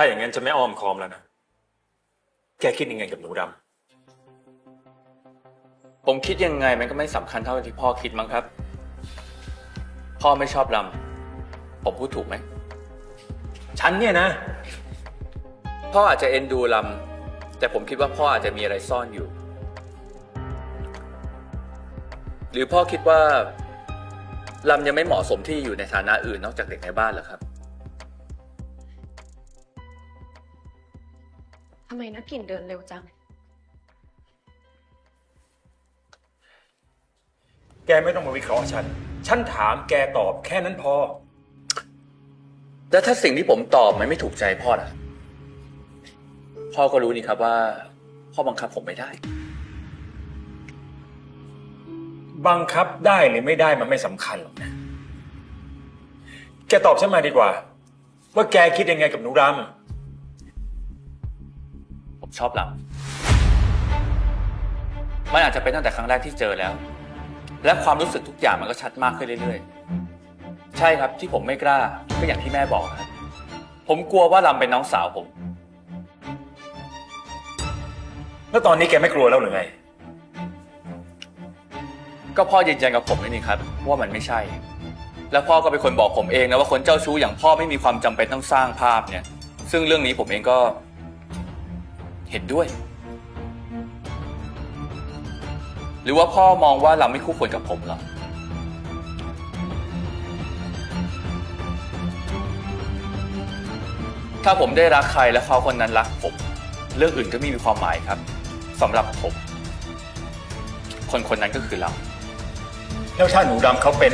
ถ้าอย่างนั้นจะไม่อ้อมค้อมแล้วนะ แกคิดยังไงกับหนูดผมคิดยังไงมันก็ไม่สำคัญเท่าที่พ่อคิดมั้งครับ พ่อไม่ชอบลำผมพูดถูกไหมำฉันเนี่ยนะ พ่ออาจจะเอ็นดูลำแต่ผมคิดว่าพ่ออาจจะมีอะไรซ่อนอยู่ หรือพ่อคิดว่าลำยังไม่เหมาะสมที่อยู่ในฐานะอื่นนอกจากเด็กในบ้านเหรอครับ ทำไมนักกลิ่นเดินเร็วจัง แกไม่ต้องมาวิเคราะห์ฉัน ฉันถามแกตอบแค่นั้นพอ แล้วถ้าสิ่งที่ผมตอบมันไม่ถูกใจพ่อล่ะ พ่อก็รู้นี่ครับว่า พ่อบังคับผมไม่ได้ บังคับได้หรือไม่ได้มันไม่สำคัญหรอกนะ แกตอบฉันมาดีกว่า ว่าแกคิดยังไงกับหนูด ผมชอบลำมันอาจจะเป็นตั้งแต่ครั้งแรกที่เจอแล้ว และความรู้สึกทุกอย่างมันก็ชัดมากขึ้นเรื่อยๆ ใช่ครับที่ผมไม่กล้าก็อย่างที่แม่บอกครับผมกลัวว่าลำเป็นน้องสาวผม แล้วตอนนี้แกไม่กลัวแล้วหรือไง ก็พ่อยืนยันกับผมนี่ครับ ว่ามันไม่ใช่ แล้วพ่อก็เป็นคนบอกผมเองนะว่าคนเจ้าชู้อย่างพ่อไม่มีความจำเป็นต้องสร้างภาพเนี่ย ซึ่งเรื่องนี้ผมเองก็ เห็นด้วย หรือว่าพ่อมองว่าเราไม่คู่ควรกับผมเหรอ ถ้าผมได้รักใครและเขาคนนั้นรักผม เรื่องอื่นก็ไม่มีความหมายครับสำหรับผม คนคนนั้นก็คือเรา แล้วถ้าหนูดำเขาเป็น